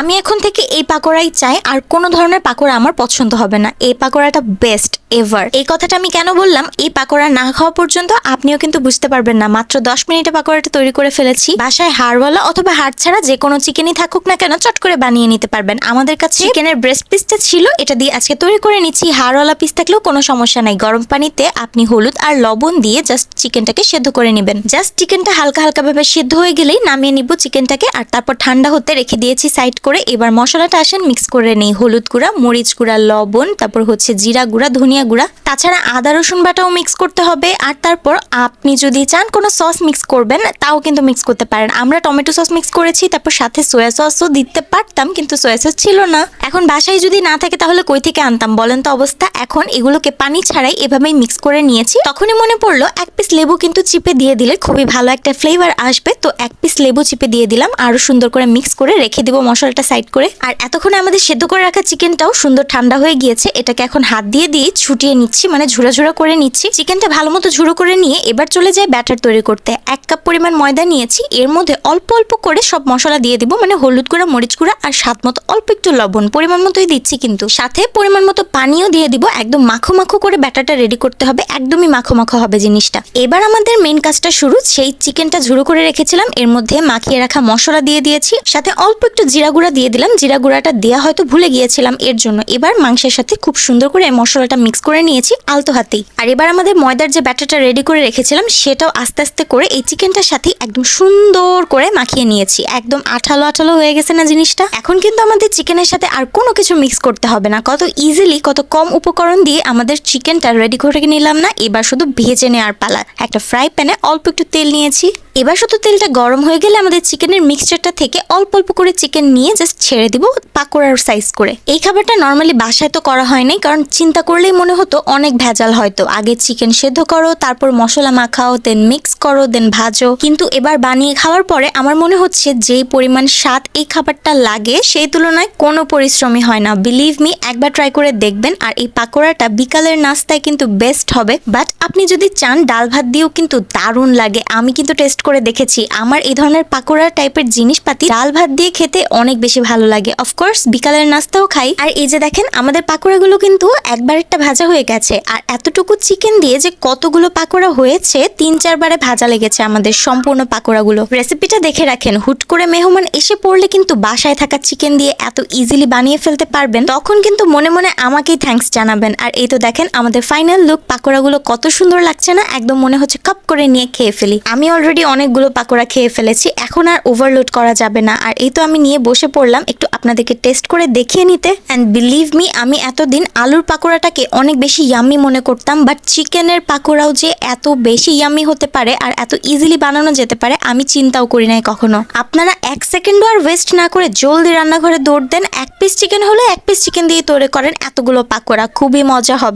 আমি এখন থেকে এই পাকোড়াই চাই আর কোনো ধরনের পাকোড়া আমার পছন্দ হবে না। এই পাকোড়াটা বেস্ট এভার এই কথাটা আমি কেন বললাম? এই পাকোড়া না খাওয়া পর্যন্ত আপনিও কিন্তু বুঝতে পারবেন না। মাত্র দশ মিনিটে পাকোড়াটা তৈরি করে ফেলেছি। বাসায় হাড়ওয়ালা অথবা হাড় ছাড়া যে কোনো চিকেনই থাকুক না কেন, চট করে বানিয়ে নিতে পারবেন। আমাদের কাছে চিকেনের ব্রেস্ট পিসটা ছিল, এটা দিয়ে আজকে তৈরি করে নিচ্ছি। হাড়ওয়ালা পিস থাকলেও কোনো সমস্যা নাই। গরম পানিতে আপনি হলুদ আর লবণ দিয়ে জাস্ট চিকেনটাকে সেদ্ধ করে নেবেন। জাস্ট চিকেনটা হালকা হালকা ভাবে সেদ্ধ হয়ে গেলেই নামিয়ে নিব চিকেনটাকে আর তারপর ঠান্ডা হতে রেখে দিয়েছি সাইড করে এবার মশলাটা আসেন মিক্স করে নেই। হলুদ গুঁড়া, মরিচ গুঁড়া, লবণ, তারপর হচ্ছে জিরা গুঁড়া, ধনিয়া গুঁড়া। তাছাড়া আদা, রসুন বাটাও মিক্স করতে হবে। আর তারপর আপনি যদি চান কোনো সস মিক্স করবেন, তাও কিন্তু মিক্স করতে পারেন। আমরা টমেটো সস মিক্স করেছি, তারপর সাথে সয়া সসও দিতে পারতাম, কিন্তু সয়া সস ছিল না। এখন বাসায় যদি না থাকে, তাহলে কই থেকে আনতাম বলেন তো অবস্থা? এখন এগুলোকে পানি ছাড়াই এভাবেই মিক্স করে নিয়েছি। তখনই মনে পড়ল, এক পিস লেবু কিন্তু চিপে দিয়ে দিলে খুবই ভালো একটা ফ্লেভার আসবে। তো এক পিস লেবু চিপে দিয়ে দিলাম, আরও সুন্দর করে মিক্স করে রেখে দিব মশলাটা সাইড করে। আর এতক্ষণে আমাদের সেদ্ধ করে রাখা চিকেনটাও সুন্দর ঠান্ডা হয়ে গিয়েছে। এটাকে এখন হাত দিয়ে দিয়ে ছুটিয়ে নিচ্ছি মানে ঝুড়া ঝুড়া করে নিচ্ছি। চিকেনটা ভালো মতো ঝুড়ো করে নিয়ে এবার চলে যায় ব্যাটার তৈরি করতে। এক কাপ পরিমাণ ময়দা নিয়েছি, এর মধ্যে অল্প অল্প করে সব মশলা দিয়ে দিব মানে হলুদ গুঁড়া, মরিচ গুঁড়া আর স্বাদ মতো অল্প একটু লবণ। পরিমাণ মতোই দিচ্ছি কিন্তু। সাথে পরিমাণ মতো পানিও দিয়ে দিব, একদম মাখো মাখো করে ব্যাটারটা রেডি করতে হবে, একদমই মাখো মাখো হবে জিনিসটা। এবার আমাদের মেন কাজটা শুরু, সেই চিকেনটা ঝুড়ো করে রেখেছিলাম, এর মধ্যে মাখিয়ে রাখা মশলা দিয়ে দিয়েছি, সাথে অল্প একটু জিরা গুঁড়া দিয়ে দিলাম। জিরা গুঁড়াটা দেওয়া হয়তো ভুলে গিয়েছিলাম, এর জন্য। এবার মাংসের সাথে খুব সুন্দর করে মশলাটা মিক্স করে নিয়েছি আলতো হাতেই। আর এবার আমাদের ময়দার যে ব্যাটারটা রেডি করে রেখেছিলাম, সেটাও আস্তে আস্তে করে এই চিকেনটার সাথে একদম সুন্দর করে মাখিয়ে নিয়েছি। একদম আঠালো আঠালো হয়ে গেছে না জিনিসটা? এখন কিন্তু আমাদের চিকেনের সাথে আর কোনো কিছু মিক্স করতে হবে না। কত ইজিলি কত কম উপকরণ দিয়ে আমাদের চিকেনটা রেডি করে নিলাম না। এবার শুধু ভেজে নেওয়ার পালা। একটা ফ্রাই প্যানে অল্প একটু তেল নিয়েছি। এবার শুধু তেলটা গরম হয়ে গেলে আমাদের চিকেনের মিক্সচারটা থেকে অল্প অল্প করে চিকেন নিয়ে জাস্ট ছেড়ে দিব পাকোড়ার সাইজ করে। এই খাবারটা নর্মালি বাসায় তো করা হয়নি কারণ চিন্তা করলেই মনে হতো অনেক ভেজাল হয়তো। আগে চিকেন সেদ্ধ করো, তারপর মশলা মাখাও দেন মিক্স করো দেন ভাজো। কিন্তু এবার বানিয়ে খাওয়ার পরে আমার মনে হচ্ছে যেই পরিমাণ স্বাদ এই খাবারটা লাগে, সেই তুলনায় কোনো পরিশ্রমই হয় না। বিলিভ মি একবার ট্রাই করে দেখবেন আর এই পাকোড়াটা বিকালের নাস্তায় কিন্তু বেস্ট হবে। বাট আপনি যদি চান, ডাল ভাত দিয়েও কিন্তু দারুণ লাগে। আমি কিন্তু টেস্ট করে দেখেছি। আমার এই ধরনের পাকোড়া টাইপের জিনিসপাতি ডাল ভাত দিয়ে খেতে অনেক বেশি ভালো লাগে। অফকোর্স বিকালের নাস্তাও খাই। আর এই যে দেখেন, আমাদের পাকোড়াগুলো কিন্তু একবার একটা ভাজা হয়ে গেছে। আর এতটুকু চিকেন দিয়ে যে কতগুলো পাকোড়া হয়েছে, তিন চারবারে ভাজা লেগেছে আমাদের সম্পূর্ণ পাকোড়াগুলো। রেসিপিটা দেখে রাখেন। হুট করে মেহমান এসে পড়লে কিন্তু বাসায় থাকা চিকেন দিয়ে এত ইজিলি বানিয়ে ফেলতে পারবেন, তখন কিন্তু মনে মনে আমাকেই থ্যাঙ্কস জানাবেন। আর এই তো দেখেন, আমাদের ফাইনাল লুক পাকোড়াগুলো কত সুন্দর লাগছে না, একদম মনে হচ্ছে কাপ করে নিয়ে খেয়ে ফেলি। আমি অলরেডি অনেকগুলো পাকোড়া খেয়ে ফেলেছি। এখন আর ওভারলোড করা যাবে না। আর এই তো আমি নিয়ে বসে পড়লাম। একটু আপনাদেরকে টেস্ট করে দেখিয়ে নিতে। অ্যান্ড বিলিভ মি আমি এতদিন আলুর পাকোড়াটাকে অনেক বেশি ইয়াম্মি মনে করতাম। বাট চিকেনের পাকোড়াও যে এত বেশি ইয়াম্মি হতে পারে আর এত ইজিলি বানানো যেতে পারে, আমি চিন্তাও করি নাই কখনো। আপনারা এক সেকেন্ডও আর ওয়েস্ট না করে জলদি রান্নাঘরে দৌড় দেন। এক পিস চিকেন হলে এক পিস চিকেন দিয়ে তৈরি করেন এতগুলো পাকোড়া। খুবই মজা হবে।